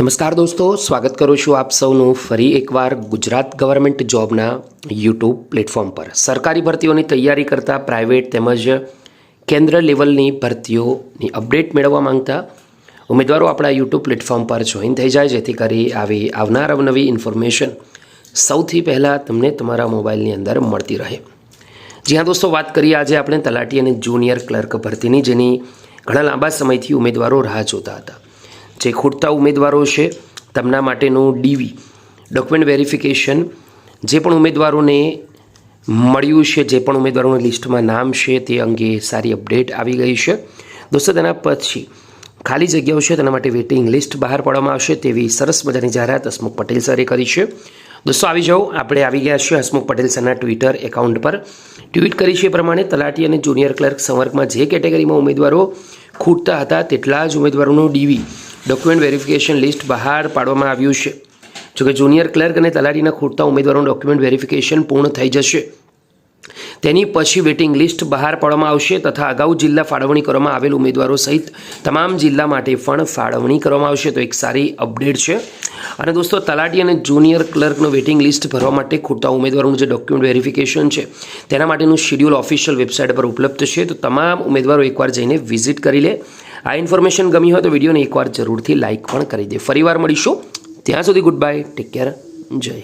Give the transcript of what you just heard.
નમસ્કાર દોસ્તો, સ્વાગત કરું છું આપ સૌનું ફરી એકવાર ગુજરાત ગવર્મેન્ટ જોબના યુટ્યુબ પ્લેટફોર્મ પર. સરકારી ભરતીઓની તૈયારી કરતા પ્રાઇવેટ તેમજ કેન્દ્ર લેવલની ભરતીઓની અપડેટ મેળવવા માંગતા ઉમેદવારો આપણા યુટ્યુબ પ્લેટફોર્મ પર જોઈન થઈ જાય, જેથી કરી આવી આવનાર અવનવી ઇન્ફોર્મેશન સૌથી પહેલાં તમને તમારા મોબાઈલની અંદર મળતી રહે. જી હા દોસ્તો, વાત કરીએ આજે આપણે તલાટી અને જુનિયર ક્લર્ક ભરતીની, જેની ઘણા લાંબા સમયથી ઉમેદવારો રાહ જોતા હતા. જે ખૂટતા ઉમેદવારો છે, તેમના માટેનું ડીવી ડોક્યુમેન્ટ વેરિફિકેશન જે પણ ઉમેદવારોને મળ્યું છે, જે પણ ઉમેદવારોની લિસ્ટમાં નામ છે, તે અંગે સારી અપડેટ આવી ગઈ છે. દોસ્તો, તેના પછી ખાલી જગ્યાઓ છે, તેના માટે વેટિંગ લિસ્ટ બહાર પાડવામાં આવશે, તેવી સરસ મજાની જાહેરાત હસમુખ પટેલ સરે કરી છે. દોસ્તો, આવી જાઓ, આપણે આવી ગયા છીએ હસમુખ પટેલ સરના ટ્વિટર એકાઉન્ટ પર. ટ્વીટ કરી છે પ્રમાણે તલાટી અને જુનિયર ક્લર્ક સંવર્ગમાં જે કેટેગરીમાં ઉમેદવારો ખૂટતા હતા, તેટલા જ ઉમેદવારોનું ડીવી ડોક્યુમેન્ટ વેરિફિકેશન લિસ્ટ બહાર પાડવામાં આવ્યું છે. જોકે જુનિયર ક્લર્ક અને તલાટીના ખૂટતા ઉમેદવારોનું ડોક્યુમેન્ટ વેરિફિકેશન પૂર્ણ થઈ જશે. તેની પછી વેટિંગ લિસ્ટ બહાર પાડવામાં આવશે તથા અગાઉ જિલ્લા ફાળવણી કરવામાં આવેલ ઉમેદવારો સહિત તમામ જિલ્લા માટે પણ ફાળવણી કરવામાં આવશે. તો એક સારી અપડેટ છે. અને દોસ્તો, તલાટી અને જુનિયર ક્લર્કનું વેટિંગ લિસ્ટ ભરવા માટે ખૂટતા ઉમેદવારોનું જે ડોક્યુમેન્ટ વેરિફિકેશન છે, તેના માટેનું શિડ્યુલ ઓફિશિયલ વેબસાઇટ પર ઉપલબ્ધ છે. તો તમામ ઉમેદવારો એકવાર જઈને વિઝિટ કરી લે. આ ઇન્ફોર્મેશન ગમી હોય તો વિડીયોને એકવાર જરૂરથી લાઇક પણ કરી દે. ફરીવાર મળીશું. ત્યાં સુધી ગુડ બાય ટેક કેર જય.